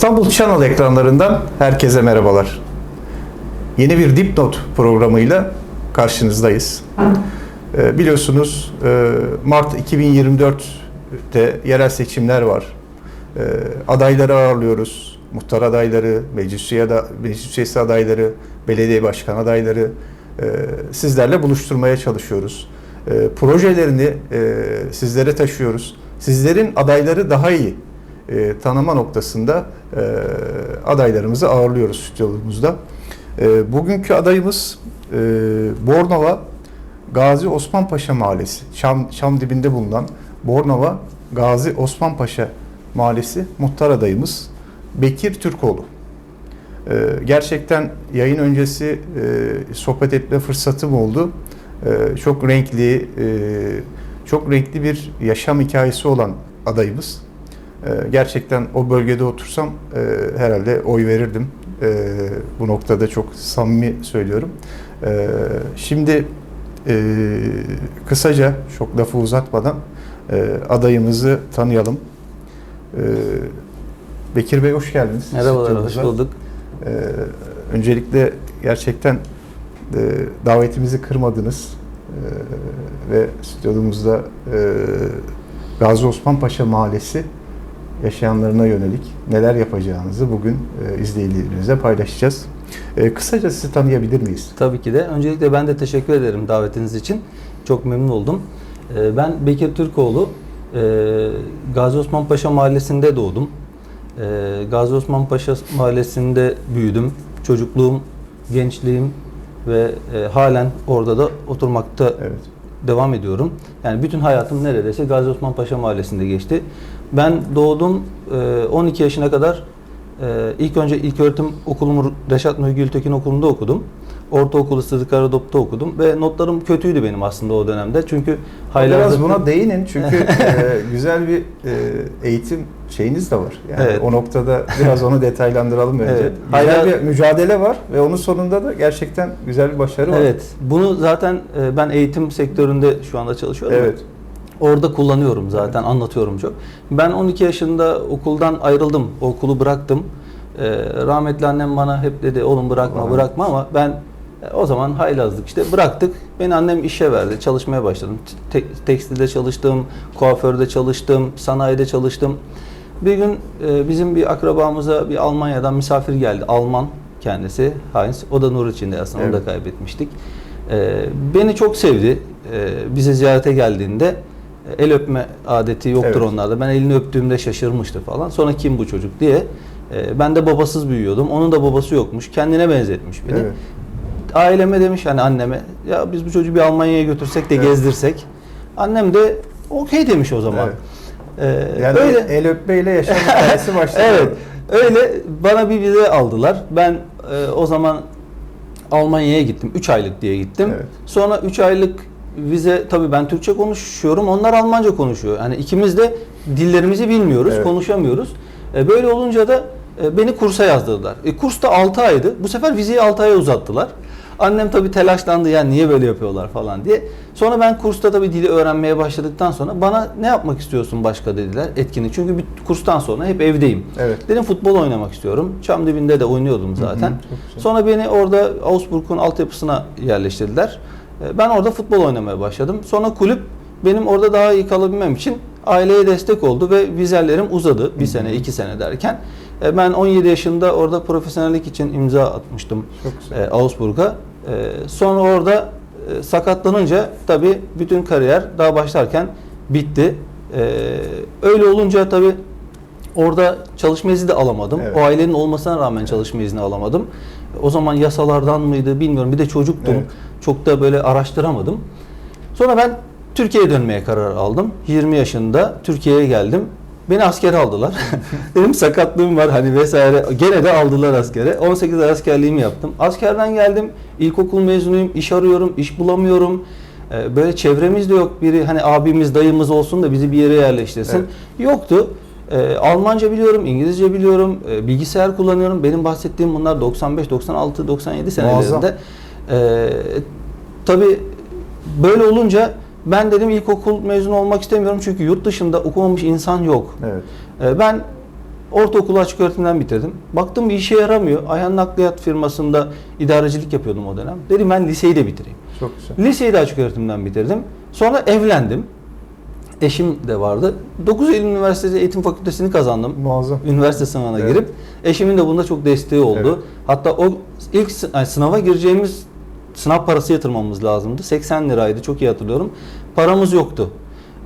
İstanbul Channel ekranlarından herkese merhabalar. Yeni bir dipnot programıyla karşınızdayız. Ee, biliyorsunuz e, Mart 2024'te yerel seçimler var. Ee, adayları ağırlıyoruz. Muhtar adayları, meclis, üye da, meclis üyesi adayları, belediye başkan adayları e, sizlerle buluşturmaya çalışıyoruz. E, projelerini e, sizlere taşıyoruz. Sizlerin adayları daha iyi e, tanıma noktasında e, adaylarımızı ağırlıyoruz stüdyomuzda. E, bugünkü adayımız e, Bornova Gazi Osman Paşa Mahallesi. Şam, Şam dibinde bulunan Bornova Gazi Osman Paşa Mahallesi muhtar adayımız Bekir Türkoğlu. E, gerçekten yayın öncesi e, sohbet etme fırsatım oldu. E, çok renkli, e, çok renkli bir yaşam hikayesi olan adayımız. Ee, gerçekten o bölgede otursam e, herhalde oy verirdim. E, bu noktada çok samimi söylüyorum. E, şimdi e, kısaca çok lafı uzatmadan e, adayımızı tanıyalım. Bekir Bey hoş geldiniz. Merhabalar, hoş bulduk. Öncelikle gerçekten davetimizi kırmadınız ve stüdyomuzda Gazi Osman Paşa Mahallesi yaşayanlarına yönelik neler yapacağınızı bugün e, izleyicilerimize paylaşacağız. E, kısaca sizi tanıyabilir miyiz? Tabii ki de. Öncelikle ben de teşekkür ederim davetiniz için. Çok memnun oldum. Ee, Ben Bekir Türkoğlu. Gazi Osman Paşa Mahallesi'nde doğdum. Gazi Osman Paşa Mahallesi'nde büyüdüm. Çocukluğum, gençliğim ve e, halen orada da oturmakta Evet. Devam ediyorum. Yani bütün hayatım neredeyse Gazi Osman Paşa Mahallesi'nde geçti. Ben doğdum e, 12 yaşına kadar e, ilk önce ilköğretim okulumu Reşat Nuri Gültekin Okulu'nda okudum. Ortaokulu Sıdık Aradop'ta okudum ve notlarım kötüydü benim aslında o dönemde. Çünkü Biraz buna değinin çünkü e, güzel bir e, eğitim şeyiniz de var. Yani Evet. o noktada biraz onu detaylandıralım önce. Evet. Güzel Hayal- bir mücadele var ve onun sonunda da gerçekten güzel bir başarı var. Evet. Bunu zaten e, ben eğitim sektöründe şu anda çalışıyorum. Evet. Orada kullanıyorum zaten, anlatıyorum çok. Ben 12 yaşında okuldan ayrıldım, okulu bıraktım. Ee, rahmetli annem bana hep dedi, oğlum bırakma, Vay. bırakma ama ben e, o zaman haylazlık işte bıraktık. Beni annem işe verdi, çalışmaya başladım. Te- tekstilde çalıştım, kuaförde çalıştım, sanayide çalıştım. Bir gün e, bizim bir akrabamıza bir Almanya'dan misafir geldi. Alman kendisi, Heinz. O da nur içinde aslında, onu da Evet. kaybetmiştik. Ee, beni çok sevdi. Ee, bize ziyarete geldiğinde e, el öpme adeti yoktur Evet. onlarda. Ben elini öptüğümde şaşırmıştı falan. Sonra kim bu çocuk diye. Ee, ben de babasız büyüyordum. Onun da babası yokmuş. Kendine benzetmiş beni. Evet. Aileme demiş hani anneme ya biz bu çocuğu bir Almanya'ya götürsek de Evet. gezdirsek. Annem de okey demiş o zaman. Evet. Ee, Yani öyle. el öpmeyle yaşam hikayesi başladı. Evet. Öyle bana bir vize aldılar. Ben e, o zaman Almanya'ya gittim. 3 aylık diye gittim. Evet. Sonra 3 aylık vize tabii ben Türkçe konuşuyorum. Onlar Almanca konuşuyor. Yani ikimiz de dillerimizi bilmiyoruz, Evet. konuşamıyoruz. E, böyle olunca da e, beni kursa yazdırdılar. E, kurs da 6 aydı. Bu sefer vizeyi 6 aya uzattılar. Annem tabii telaşlandı ya niye böyle yapıyorlar falan diye. Sonra ben kursta tabii dili öğrenmeye başladıktan sonra bana ne yapmak istiyorsun başka dediler etkinlik. Çünkü bir kurstan sonra hep evdeyim. Evet. Dedim futbol oynamak istiyorum. Çam dibinde de oynuyordum zaten. Hı hı. Sonra beni orada Augsburg'un altyapısına yerleştirdiler. E, Ben orada futbol oynamaya başladım. Sonra kulüp benim orada daha iyi kalabilmem için aileye destek oldu ve vizellerim uzadı. Bir sene, iki sene derken. E, Ben 17 yaşında orada profesyonellik için imza atmıştım e, Augsburg'a. E, Sonra orada e, sakatlanınca tabii bütün kariyer daha başlarken bitti. E, Öyle olunca tabii orada çalışma izni de alamadım. Evet. O ailenin olmasına rağmen çalışma izni alamadım. O zaman yasalardan mıydı bilmiyorum. Bir de çocuktum. Evet. Çok da böyle araştıramadım. Sonra ben Türkiye'ye dönmeye karar aldım. 20 yaşında Türkiye'ye geldim. Beni askere aldılar. Benim sakatlığım var hani vesaire. Gene de aldılar askere. 18 ay askerliğimi yaptım. Askerden geldim. İlkokul mezunuyum. iş arıyorum. iş bulamıyorum. Ee, Böyle çevremizde yok biri hani abimiz dayımız olsun da bizi bir yere yerleştirsin. Evet. Yoktu. Ee, Almanca biliyorum, İngilizce biliyorum, e, bilgisayar kullanıyorum. Benim bahsettiğim bunlar 95, 96, 97 senelerinde. Ee, tabii böyle olunca ben dedim ilkokul mezunu olmak istemiyorum çünkü yurt dışında okumamış insan yok. Evet. Ee, ben Ortaokulu açık öğretimden bitirdim. Baktım bir işe yaramıyor. Ayhan Nakliyat firmasında idarecilik yapıyordum o dönem. Dedim ben liseyi de bitireyim. Çok güzel. Liseyi de açık öğretimden bitirdim. Sonra evlendim. Eşim de vardı. 9 Eylül Üniversitesi Eğitim Fakültesini kazandım. Muazzam. Üniversite sınavına Evet. girip eşimin de bunda çok desteği oldu. Evet. Hatta o ilk sınava gireceğimiz sınav parası yatırmamız lazımdı. 80 liraydı çok iyi hatırlıyorum. Paramız yoktu.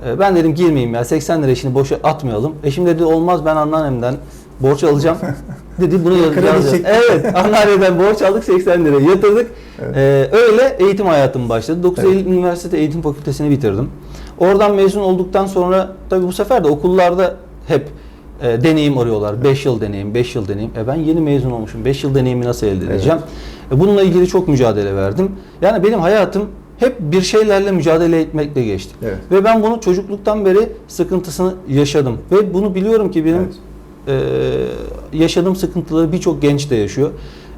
Ee, Ben dedim girmeyeyim ya 80 lira işini boşa atmayalım. Eşim dedi olmaz ben anneannemden borç alacağım. dedi bunu yazacağız. Evet anneanneden borç aldık 80 lira yatırdık. Evet. Ee, öyle eğitim hayatım başladı. 9 Evet. Eylül Üniversitesi Eğitim Fakültesini bitirdim. Oradan mezun olduktan sonra tabii bu sefer de okullarda hep e, deneyim arıyorlar. 5 yıl deneyim, 5 yıl deneyim. E ben yeni mezun olmuşum. 5 yıl deneyimi nasıl elde edeceğim? E bununla ilgili çok mücadele verdim. Yani benim hayatım hep bir şeylerle mücadele etmekle geçti. Evet. Ve ben bunu çocukluktan beri sıkıntısını yaşadım. Ve bunu biliyorum ki benim Evet. e, yaşadığım sıkıntıları birçok genç de yaşıyor.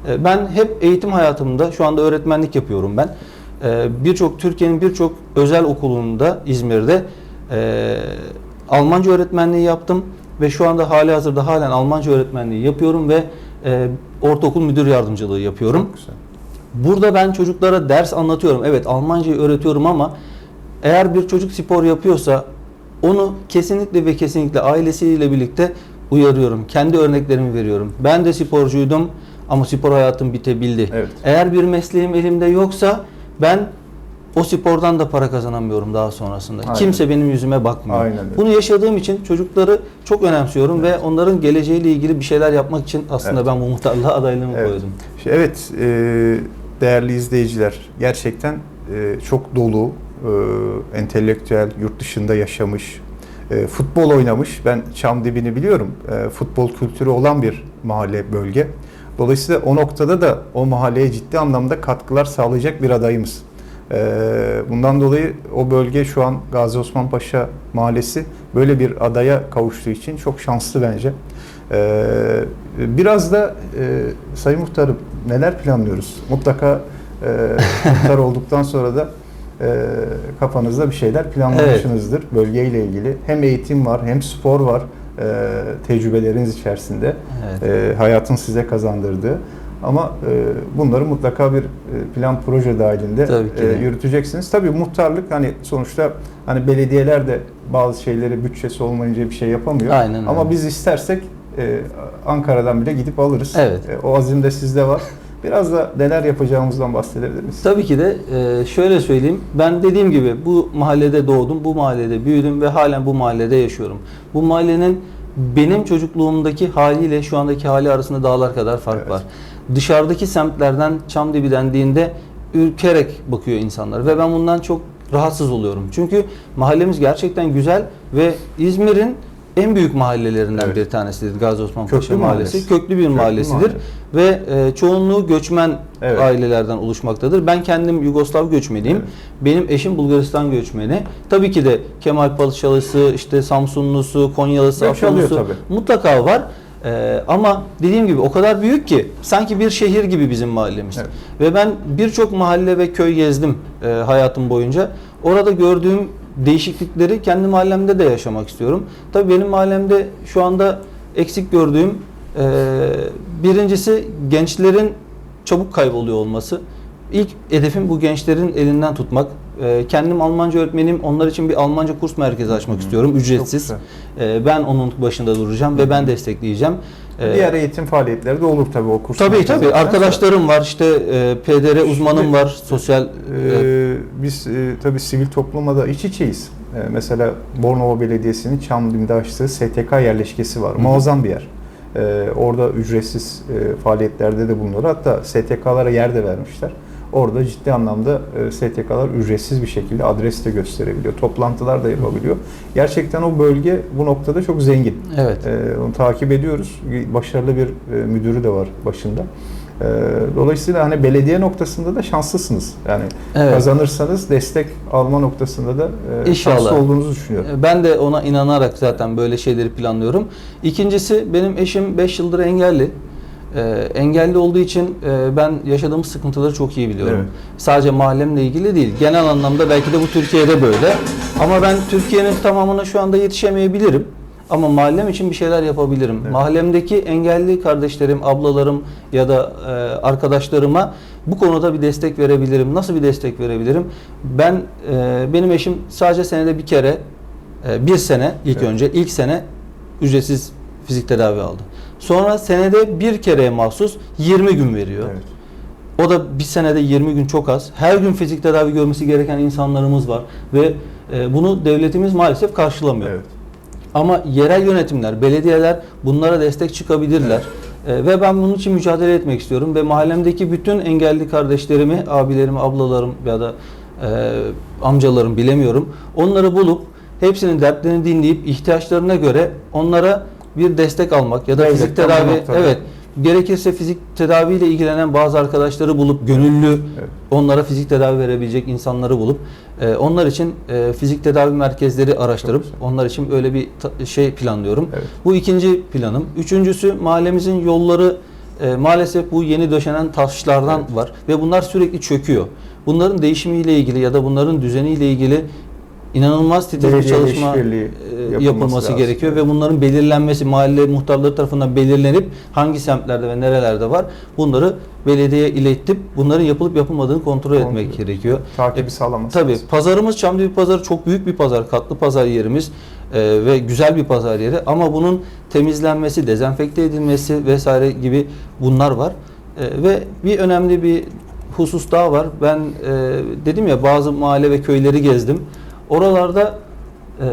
E, ben hep eğitim hayatımda, şu anda öğretmenlik yapıyorum ben. E, birçok Türkiye'nin birçok özel okulunda İzmir'de e, Almanca öğretmenliği yaptım ve şu anda hali hazırda halen Almanca öğretmenliği yapıyorum ve e, ortaokul müdür yardımcılığı yapıyorum. Burada ben çocuklara ders anlatıyorum. Evet Almancayı öğretiyorum ama eğer bir çocuk spor yapıyorsa onu kesinlikle ve kesinlikle ailesiyle birlikte uyarıyorum. Kendi örneklerimi veriyorum. Ben de sporcuydum ama spor hayatım bitebildi. Evet. Eğer bir mesleğim elimde yoksa ben o spordan da para kazanamıyorum daha sonrasında. Aynen. Kimse benim yüzüme bakmıyor. Aynen öyle. Bunu yaşadığım için çocukları çok önemsiyorum ve onların geleceğiyle ilgili bir şeyler yapmak için aslında Evet. ben bu muhtarlığa adaylığımı Evet. koydum. Evet, e, değerli izleyiciler, gerçekten e, çok dolu, e, entelektüel, yurt dışında yaşamış, e, futbol oynamış. Ben Çamdibi'ni biliyorum. E, futbol kültürü olan bir mahalle, bölge. Dolayısıyla o noktada da o mahalleye ciddi anlamda katkılar sağlayacak bir adayımız. E, bundan dolayı o bölge şu an Gazi Osman Paşa Mahallesi böyle bir adaya kavuştuğu için çok şanslı bence. Ee, biraz da e, Sayın Muhtarım neler planlıyoruz? Mutlaka e, muhtar olduktan sonra da e, kafanızda bir şeyler planlamışsınızdır bölgeyle ilgili. Hem eğitim var hem spor var tecrübeleriniz içerisinde. Evet. Hayatın size kazandırdığı. Ama e, bunları mutlaka bir e, plan proje dahilinde Tabii ki e, yürüteceksiniz. Tabii muhtarlık hani sonuçta hani belediyeler de bazı şeyleri bütçesi olmayınca bir şey yapamıyor. Aynen öyle. Ama biz istersek e, Ankara'dan bile gidip alırız. Evet. E, o azim de sizde var. Biraz da neler yapacağımızdan bahsedebilir misiniz? Tabii ki de e, şöyle söyleyeyim. Ben dediğim gibi bu mahallede doğdum, bu mahallede büyüdüm ve halen bu mahallede yaşıyorum. Bu mahallenin benim çocukluğumdaki haliyle şu andaki hali arasında dağlar kadar fark Evet. var. Dışarıdaki semtlerden Çamdibi dendiğinde ürkerek bakıyor insanlar ve ben bundan çok rahatsız oluyorum. Çünkü mahallemiz gerçekten güzel ve İzmir'in en büyük mahallelerinden Evet. bir tanesidir Gazi Osman Köklü Paşa Mahallesi. mahallesi. Köklü bir Köklü mahallesidir mahalle. ve e, çoğunluğu göçmen Evet. ailelerden oluşmaktadır. Ben kendim Yugoslav göçmeniyim. Evet. Benim eşim Bulgaristan göçmeni. Tabii ki de Kemal Paşalısı, işte Samsunlusu, Konyalısı, Afyonlusu mutlaka var. Ee, ama dediğim gibi o kadar büyük ki sanki bir şehir gibi bizim mahallemiz. Evet. Ve ben birçok mahalle ve köy gezdim e, hayatım boyunca. Orada gördüğüm değişiklikleri kendi mahallemde de yaşamak istiyorum. Tabii benim mahallemde şu anda eksik gördüğüm e, birincisi gençlerin çabuk kayboluyor olması. İlk hedefim bu gençlerin elinden tutmak. E, kendim Almanca öğretmenim. Onlar için bir Almanca kurs merkezi açmak istiyorum. Ücretsiz. Çok E, ben onun başında duracağım ve ben destekleyeceğim. E, Diğer eğitim faaliyetleri de olur tabii o kurs. Tabii tabii arkadaşlarım var işte e, PDR uzmanım Şimdi, var sosyal e, Ee, biz e, tabii sivil toplumla da iç içeyiz. Ee, mesela Bornova Belediyesi'nin Çamlıbim'de açtığı STK yerleşkesi var. hı. Muazzam bir yer. Ee, orada ücretsiz e, faaliyetlerde de bulunuyor. Hatta STK'lara yer de vermişler. Orada ciddi anlamda e, STK'lar ücretsiz bir şekilde adres de gösterebiliyor. Toplantılar da yapabiliyor. Gerçekten o bölge bu noktada çok zengin. evet Ee, onu takip ediyoruz. Başarılı bir e, müdürü de var başında. Dolayısıyla hani belediye noktasında da şanslısınız. Yani Evet. kazanırsanız destek alma noktasında da e, İnşallah. şanslı olduğunuzu düşünüyorum. E, ben de ona inanarak zaten böyle şeyleri planlıyorum. İkincisi benim eşim 5 yıldır engelli. E, engelli olduğu için e, ben yaşadığımız sıkıntıları çok iyi biliyorum. Evet. Sadece mahallemle ilgili değil. Genel anlamda belki de bu Türkiye'de böyle. Ama ben Türkiye'nin tamamına şu anda yetişemeyebilirim. Ama mahallem için bir şeyler yapabilirim. Evet. Mahallemdeki engelli kardeşlerim, ablalarım ya da e, arkadaşlarıma bu konuda bir destek verebilirim. Nasıl bir destek verebilirim? Ben e, benim eşim sadece senede bir kere e, bir sene ilk Evet. önce ilk sene ücretsiz fizik tedavi aldı. Sonra senede bir kereye mahsus 20 gün veriyor. Evet. O da bir senede 20 gün çok az. Her gün fizik tedavi görmesi gereken insanlarımız var ve e, bunu devletimiz maalesef karşılamıyor. Evet. Ama yerel yönetimler, belediyeler bunlara destek çıkabilirler. E, ve ben bunun için mücadele etmek istiyorum ve mahallemdeki bütün engelli kardeşlerimi, abilerimi, ablalarım ya da e, amcalarım bilemiyorum. Onları bulup hepsinin dertlerini dinleyip ihtiyaçlarına göre onlara bir destek almak ya da fizik Devletten bu tedavi noktada. evet gerekirse fizik tedaviyle ilgilenen bazı arkadaşları bulup gönüllü Evet. onlara fizik tedavi verebilecek insanları bulup e, onlar için e, fizik tedavi merkezleri araştırıp onlar için böyle bir şey planlıyorum. Evet. Bu ikinci planım. Üçüncüsü mahallemizin yolları e, maalesef bu yeni döşenen taşlardan Evet. var ve bunlar sürekli çöküyor. Bunların değişimiyle ilgili ya da bunların düzeniyle ilgili inanılmaz titiz bir çalışma yapılması yapılması, gerekiyor ve bunların belirlenmesi mahalle muhtarları tarafından belirlenip hangi semtlerde ve nerelerde var bunları belediyeye iletip bunların yapılıp yapılmadığını kontrol Kontrol. etmek gerekiyor. Takibi E, sağlaması Tabii lazım. pazarımız Çamlıca pazarı çok büyük bir pazar, katlı pazar yerimiz e, ve güzel bir pazar yeri ama bunun temizlenmesi, dezenfekte edilmesi vesaire gibi bunlar var. E, ve bir önemli bir husus daha var. Ben e, dedim ya bazı mahalle ve köyleri gezdim. Oralarda e,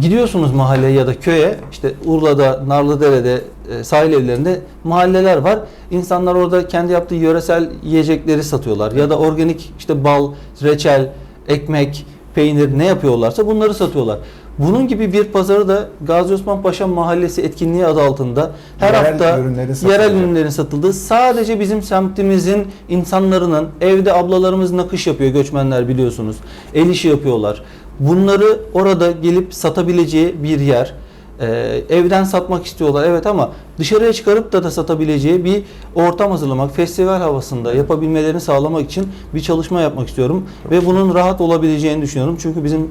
gidiyorsunuz mahalleye ya da köye işte Urla'da, Narlıdere'de e, sahil evlerinde mahalleler var. İnsanlar orada kendi yaptığı yöresel yiyecekleri satıyorlar ya da organik işte bal, reçel, ekmek, peynir ne yapıyorlarsa bunları satıyorlar. Bunun gibi bir pazarı da Gazi Osman Paşa Mahallesi etkinliği adı altında her Yerel hafta ürünlerin yerel ürünlerin satıldığı sadece bizim semtimizin insanlarının evde ablalarımız nakış yapıyor göçmenler biliyorsunuz. El işi yapıyorlar. Bunları orada gelip satabileceği bir yer. Ee, evden satmak istiyorlar evet ama dışarıya çıkarıp da da satabileceği bir ortam hazırlamak, festival havasında yapabilmelerini sağlamak için bir çalışma yapmak istiyorum ve bunun rahat olabileceğini düşünüyorum. Çünkü bizim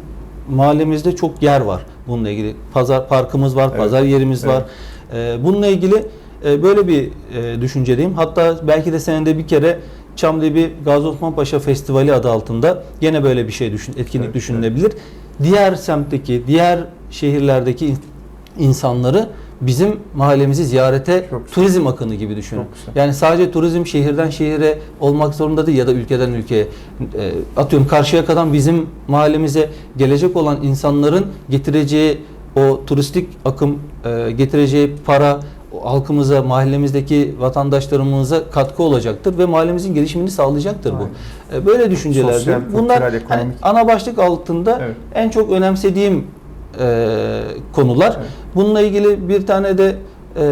mahallemizde çok yer var bununla ilgili. Pazar parkımız var, Evet. pazar yerimiz Evet. var. Ee, bununla ilgili e, böyle bir e, düşüncedeyim. Hatta belki de senede bir kere Çamlıbi Gazi Osman Paşa Festivali adı altında yine böyle bir şey düşün, etkinlik Evet, düşünülebilir. Diğer semtteki, diğer şehirlerdeki in- insanları bizim mahallemizi ziyarete Çok güzel. turizm akını gibi düşünün. Güzel. Yani sadece turizm şehirden şehire olmak zorunda değil ya da ülkeden ülkeye. E, atıyorum Karşıyaka'dan bizim mahallemize gelecek olan insanların getireceği o turistik akım, e, getireceği para halkımıza, mahallemizdeki vatandaşlarımıza katkı olacaktır ve mahallemizin gelişimini sağlayacaktır bu. E, Böyle düşünceler. Sosyal, Bunlar kültürel, hani ana başlık altında Evet. en çok önemsediğim e, konular. Evet. Bununla ilgili bir tane de e,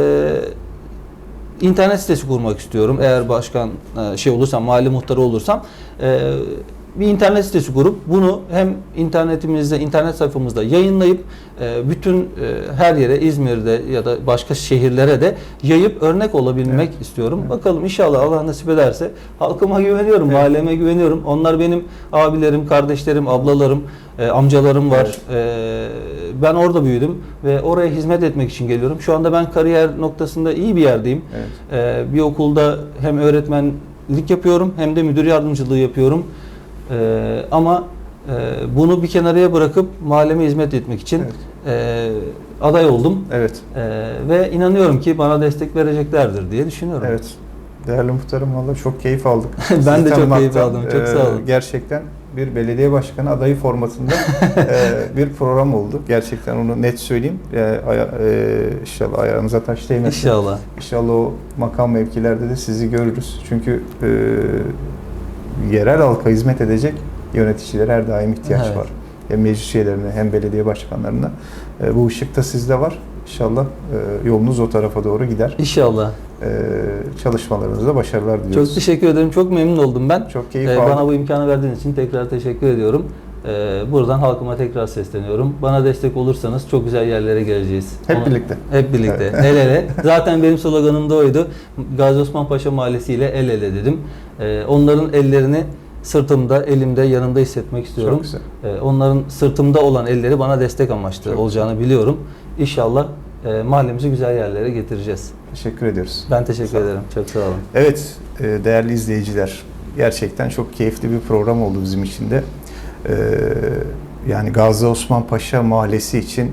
internet sitesi kurmak istiyorum. Eğer başkan e, şey olursam, mahalle muhtarı olursam e, bir internet sitesi kurup bunu hem internetimizde, internet sayfamızda yayınlayıp e, bütün e, her yere İzmir'de ya da başka şehirlere de yayıp örnek olabilmek Evet. istiyorum. Evet. Bakalım inşallah Allah nasip ederse halkıma güveniyorum, Evet. mahalleme güveniyorum. Onlar benim abilerim, kardeşlerim, ablalarım, e, amcalarım var. E, ben orada büyüdüm ve oraya hizmet etmek için geliyorum. Şu anda ben kariyer noktasında iyi bir yerdeyim. Evet. E, bir okulda hem öğretmenlik yapıyorum hem de müdür yardımcılığı yapıyorum. E, ama e, bunu bir kenarıya bırakıp mahalleme hizmet etmek için Evet. e, aday oldum. Evet. E, ve inanıyorum ki bana destek vereceklerdir diye düşünüyorum. Evet. Değerli muhtarım valla çok keyif aldık. Ben de çok keyif aldım. Çok sağ olun. Ee, Gerçekten bir belediye başkanı adayı formatında e, bir program oldu. Gerçekten onu net söyleyeyim. E, aya, e, inşallah ayağınıza taş değmesin. İnşallah. İnşallah o makam mevkilerde de sizi görürüz. Çünkü e, yerel halka hizmet edecek yöneticilere her daim ihtiyaç Evet. var. Hem meclis üyelerine hem belediye başkanlarına. E, bu ışık da sizde var. İnşallah e, yolunuz o tarafa doğru gider. İnşallah. E, çalışmalarınızda başarılar diliyoruz. Çok teşekkür ederim. Çok memnun oldum ben. Çok keyif Ee, aldım. bana bu imkanı verdiğiniz için tekrar teşekkür ediyorum. Ee, buradan halkıma tekrar sesleniyorum. Bana destek olursanız çok güzel yerlere geleceğiz. Hep Onu- birlikte. Hep birlikte. El ele. Zaten benim sloganım da oydu. Gazi Osman Paşa Mahallesi ile el ele dedim. Ee, onların ellerini sırtımda, elimde, yanımda hissetmek istiyorum. Çok güzel. Ee, onların sırtımda olan elleri bana destek amaçlı Çok olacağını biliyorum. İnşallah e, mahallemizi güzel yerlere getireceğiz. Teşekkür ediyoruz. Ben teşekkür ederim. Çok sağ olun. Evet e, değerli izleyiciler gerçekten çok keyifli bir program oldu bizim için de. E, Yani Gazi Osman Paşa Mahallesi için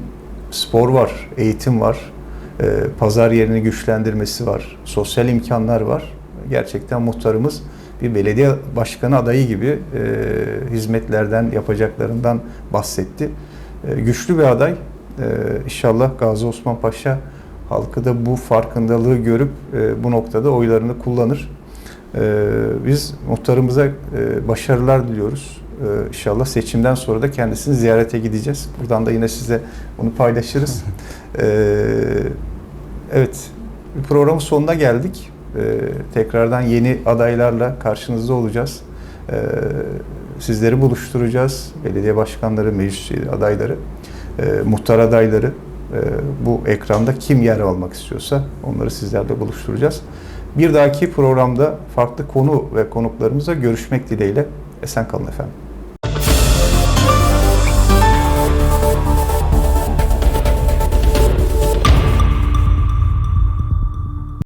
spor var, eğitim var, e, pazar yerini güçlendirmesi var, sosyal imkanlar var. Gerçekten muhtarımız bir belediye başkanı adayı gibi e, hizmetlerden, yapacaklarından bahsetti. E, Güçlü bir aday. E, İnşallah Gazi Osman Paşa halkı da bu farkındalığı görüp e, bu noktada oylarını kullanır. E, biz muhtarımıza e, başarılar diliyoruz. E, inşallah seçimden sonra da kendisini ziyarete gideceğiz. Buradan da yine size onu paylaşırız. E, evet, programın sonuna geldik. E, tekrardan yeni adaylarla karşınızda olacağız. E, sizleri buluşturacağız. Belediye başkanları, meclis adayları, e, muhtar adayları, bu ekranda kim yer almak istiyorsa onları sizlerle buluşturacağız. Bir dahaki programda farklı konu ve konuklarımızla görüşmek dileğiyle. Esen kalın efendim.